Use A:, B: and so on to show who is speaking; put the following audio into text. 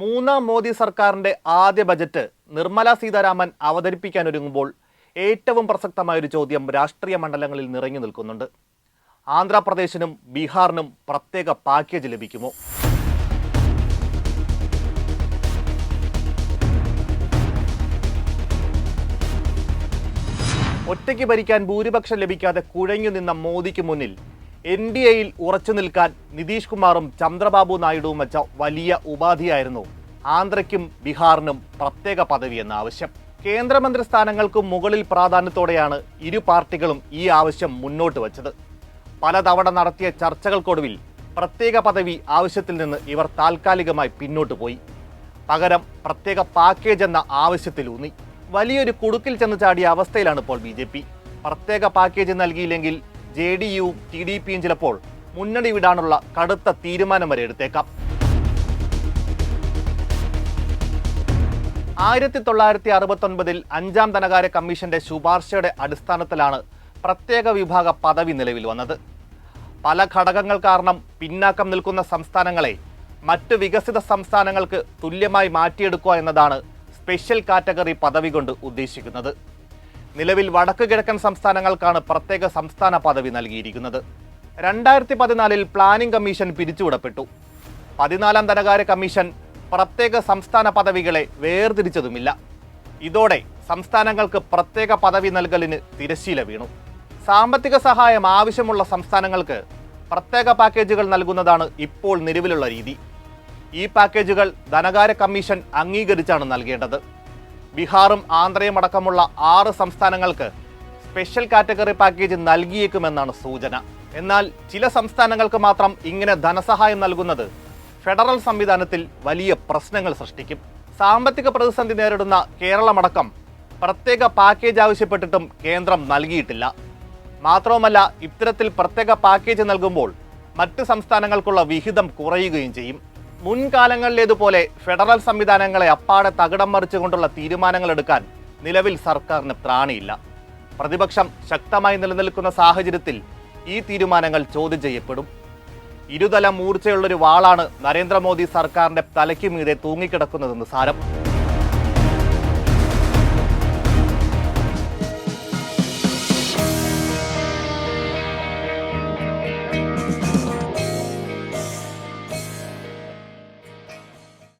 A: മൂന്നാം മോദി സർക്കാരിന്റെ ആദ്യ ബജറ്റ് നിർമ്മല സീതാരാമൻ അവതരിപ്പിക്കാൻ ഒരുങ്ങുമ്പോൾ ഏറ്റവും പ്രസക്തമായ ഒരു ചോദ്യം രാഷ്ട്രീയ മണ്ഡലങ്ങളിൽ നിറഞ്ഞു നിൽക്കുന്നുണ്ട്. ആന്ധ്രാപ്രദേശിനും ബീഹാറിനും പ്രത്യേക പാക്കേജ് ലഭിക്കുമോ? ഒറ്റയ്ക്ക് ഭരിക്കാൻ ഭൂരിപക്ഷം ലഭിക്കാതെ കുഴഞ്ഞു നിന്ന മോദിക്ക് മുന്നിൽ എൻ ഡി എയിൽ ഉറച്ചു നിൽക്കാൻ നിതീഷ് കുമാറും ചന്ദ്രബാബു നായിഡുവും വെച്ച വലിയ ഉപാധിയായിരുന്നു ആന്ധ്രയ്ക്കും ബീഹാറിനും പ്രത്യേക പദവി എന്ന ആവശ്യം. കേന്ദ്രമന്ത്രി സ്ഥാനങ്ങൾക്കും മുകളിൽ പ്രാധാന്യത്തോടെയാണ് ഇരു പാർട്ടികളും ഈ ആവശ്യം മുന്നോട്ട് വച്ചത്. പലതവണ നടത്തിയ ചർച്ചകൾക്കൊടുവിൽ പ്രത്യേക പദവി ആവശ്യത്തിൽ നിന്ന് ഇവർ താൽക്കാലികമായി പിന്നോട്ട് പോയി. പകരം പ്രത്യേക പാക്കേജ് എന്ന ആവശ്യത്തിലൂന്നി വലിയൊരു കുടുക്കിൽ ചെന്ന് ചാടിയ അവസ്ഥയിലാണ് ഇപ്പോൾ ബി പ്രത്യേക പാക്കേജ് നൽകിയില്ലെങ്കിൽ ജെ ഡി യുവും ടി ഡി പിയും ചിലപ്പോൾ മുന്നണി വിടാനുള്ള കടുത്ത തീരുമാനം വരെ എടുത്തേക്കാം. ആയിരത്തി തൊള്ളായിരത്തി അറുപത്തൊൻപതിൽ അഞ്ചാം ധനകാര്യ കമ്മീഷന്റെ ശുപാർശയുടെ അടിസ്ഥാനത്തിലാണ് പ്രത്യേക വിഭാഗ പദവി നിലവിൽ വന്നത്. പല ഘടകങ്ങൾ കാരണം പിന്നാക്കം നിൽക്കുന്ന സംസ്ഥാനങ്ങളെ മറ്റ് വികസിത സംസ്ഥാനങ്ങൾക്ക് തുല്യമായി മാറ്റിയെടുക്കുക എന്നതാണ് സ്പെഷ്യൽ കാറ്റഗറി പദവി കൊണ്ട് ഉദ്ദേശിക്കുന്നത്. നിലവിൽ വടക്ക് കിഴക്കൻ സംസ്ഥാനങ്ങൾക്കാണ് പ്രത്യേക സംസ്ഥാന പദവി നൽകിയിരിക്കുന്നത്. രണ്ടായിരത്തി പതിനാലിൽ പ്ലാനിംഗ് കമ്മീഷൻ പിരിച്ചുവിടപ്പെട്ടു. പതിനാലാം ധനകാര്യ കമ്മീഷൻ പ്രത്യേക സംസ്ഥാന പദവികളെ വേർതിരിച്ചതുമില്ല. ഇതോടെ സംസ്ഥാനങ്ങൾക്ക് പ്രത്യേക പദവി നൽകലിന് തിരശ്ശീല വീണു. സാമ്പത്തിക സഹായം ആവശ്യമുള്ള സംസ്ഥാനങ്ങൾക്ക് പ്രത്യേക പാക്കേജുകൾ നൽകുന്നതാണ് ഇപ്പോൾ നിലവിലുള്ള രീതി. ഈ പാക്കേജുകൾ ധനകാര്യ കമ്മീഷൻ അംഗീകരിച്ചാണ് നൽകേണ്ടത്. ബീഹാറും ആന്ധ്രയും അടക്കമുള്ള ആറ് സംസ്ഥാനങ്ങൾക്ക് സ്പെഷ്യൽ കാറ്റഗറി പാക്കേജ് നൽകിയേക്കുമെന്നാണ് സൂചന. എന്നാൽ ചില സംസ്ഥാനങ്ങൾക്ക് മാത്രം ഇങ്ങനെ ധനസഹായം നൽകുന്നത് ഫെഡറൽ സംവിധാനത്തിൽ വലിയ പ്രശ്നങ്ങൾ സൃഷ്ടിക്കും. സാമ്പത്തിക പ്രതിസന്ധി നേരിടുന്ന കേരളമടക്കം പ്രത്യേക പാക്കേജ് ആവശ്യപ്പെട്ടിട്ടും കേന്ദ്രം നൽകിയിട്ടില്ല. മാത്രവുമല്ല ഇത്തരത്തിൽ പ്രത്യേക പാക്കേജ് നൽകുമ്പോൾ മറ്റ് സംസ്ഥാനങ്ങൾക്കുള്ള വിഹിതം കുറയുകയും ചെയ്യും. മുൻകാലങ്ങളിലേതുപോലെ ഫെഡറൽ സംവിധാനങ്ങളെ അപ്പാടെ തകിടം മറിച്ചുകൊണ്ടുള്ള തീരുമാനങ്ങൾ എടുക്കാൻ നിലവിൽ സർക്കാരിന് ത്രാണിയില്ല. പ്രതിപക്ഷം ശക്തമായി നിലനിൽക്കുന്ന സാഹചര്യത്തിൽ ഈ തീരുമാനങ്ങൾ ചോദ്യം ചെയ്യപ്പെടും. ഇരുതല മൂർച്ചയുള്ളൊരു വാളാണ് നരേന്ദ്രമോദി സർക്കാരിന്റെ തലയ്ക്കുമീതെ തൂങ്ങിക്കിടക്കുന്നതെന്ന് സാരം.